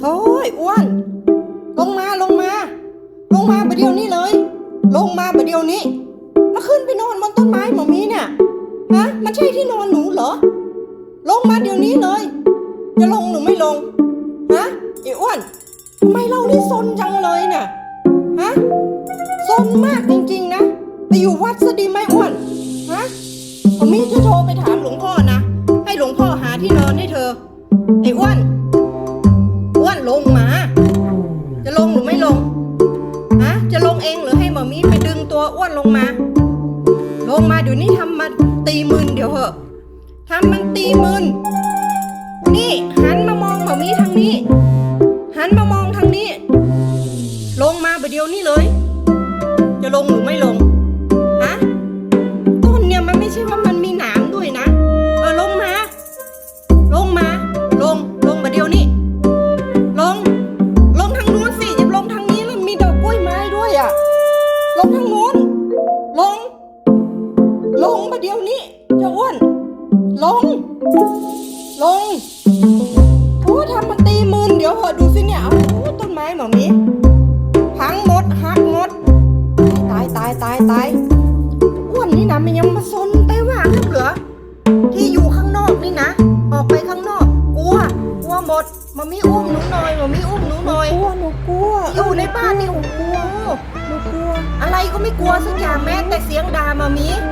โถ่ยอ้วน ลงมาลงมา ลงมาประเดี๋ยวนี้เลย ลงมาประเดี๋ยวนี้ แล้วขึ้นไปนอนบนต้นไม้หมอมีเนี่ยฮะมันใช่ที่นอนหนูเหรอ ลงมาเดี๋ยวนี้เลย จะลงหรือไม่ลงฮะไอ้อ้วนทำไมเรานี่ซนจังเลยน่ะฮะซนมากจริงๆนะไปอยู่วัดซะดีไหมอ้วนฮะผมมีจะโทรไปถามหลวงพ่อนะ ให้หลวงพ่อหาที่นอนให้เธอไอ้อ้วนอ้วน ลงมา จะลงหรือไม่ลงฮะจะลงเองหรือให้หมอมีไปดึงตัวอ้วนลงมา ลงมาเดี๋ยวนี้ทำมันตีมึนเดี๋ยวเหอะทำมันตีมึนนี่หันมามองหมอมีทางนี้ หันมามองทางนี้ ลงมาปเดี๋ยวนี้เลย จะลงหรือไม่ลง เดี๋ยวนี้เจ้าอ้วน ลง ลงโอ้ทำมันตีมืนเดี๋ยวเหอะดูสิเนี่ยเอาโอ้ต้นไม้หมอมีพังหมดหักหมด ตายตายตายตายอ้วนนี่นะมันยังมาซนไต้หว่างนักเหรอที่อยู่ข้างนอกนี่นะ ออกไปข้างนอกกลัวกลัวหมดมามีอุ้มหนูหน่อยมามีอุ้มหนูหน่อยกลัวหนูกลัวอยู่ในบ้านนี่โอ้โหหนูกลัว อะไรก็ไม่กลัวสักอย่างแม้แต่เสียงด่ามามีกลัว